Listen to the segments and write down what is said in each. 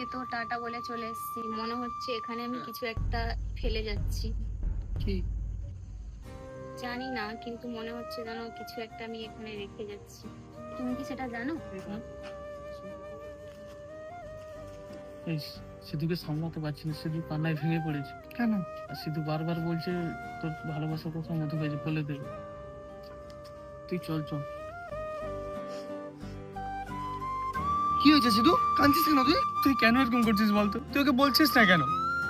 কালকে তো টাটা বলে চলে এসেছি। মনে হচ্ছে এখানে আমি কিছু একটা ফেলে যাচ্ছি। কি? জানি না কিন্তু মনে হচ্ছে যেন কিছু একটা আমি এখানে রেখে যাচ্ছি। তুমি কি সেটা জানো? সিধুকে সামলাতে পারছি না সিধু কান্নায় ভেঙে পড়েছে। কেন? আর সিধু বারবার বলছে তোর ভালোবাসার কথা মধু কাছে বলে দেবে। তুই চল চল। কি হয়েছে সিধু? কাঁদছিস কেন তুই? তুই কেন এরকম করছিস বলতো? তুই ওকে বলছিস না কেন?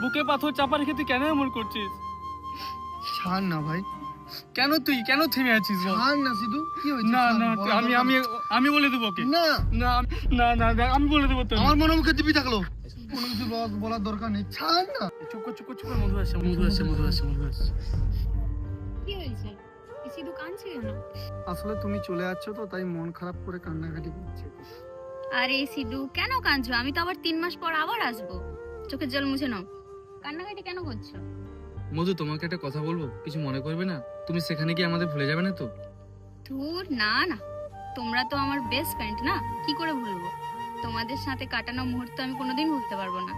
বুকে পাথর চাপা রেখে তুই কেন এমন করছিস? ছাড় না ভাই। কেন তুই? কেন থেমে আছিস বল? ছাড় না সিধু। কি হয়েছে? না না তুই- আমি আমি আমি বলে দেবো ওকে। না। না আমি- না না আমি বলে দেবো তো আমার মনে মুখে দিবি থাকল। কোনো কিছু বল- বলার দরকার নেই। ছাড় না। চুপ কর চুপ কর চুপ কর মধু আসছে মধু আসছে মধু আসছে মধু আসছে। কি হয়েছে? শুধু কাঁদছে কেন আসলে তুমি চলে যাচ্ছ তো তাই মন খারাপ করে কান্নাকাটি করছে। আরে সিধু কেন কাঁদছো? আমি তো আবার তিন মাস পর আবার আসব। চোখের জল মুছে নাও। কান্নাকাটি কেন করছ? মধু তোমাকে একটা কথা বলব? কিছু মনে করবে না? তুমি সেখানে গিয়ে আমাদের ভুলে যাবে না তো? ধুর না না। তোমরা তো আমার বেস্ট ফ্রেন্ড না? কি করে ভুলবো? তোমাদের সাথে কাটানো মুহূর্ত আমি কোনোদিন ভুলতে পারব না।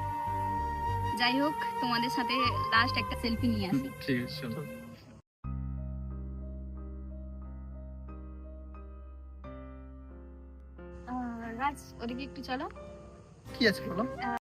যাই হোক তোমাদের সাথে লাস্ট একটা সেলফি নিয়ে আসি। ঠিক আছে চলো ওদিকে একটু চলো। কি আছে বলো?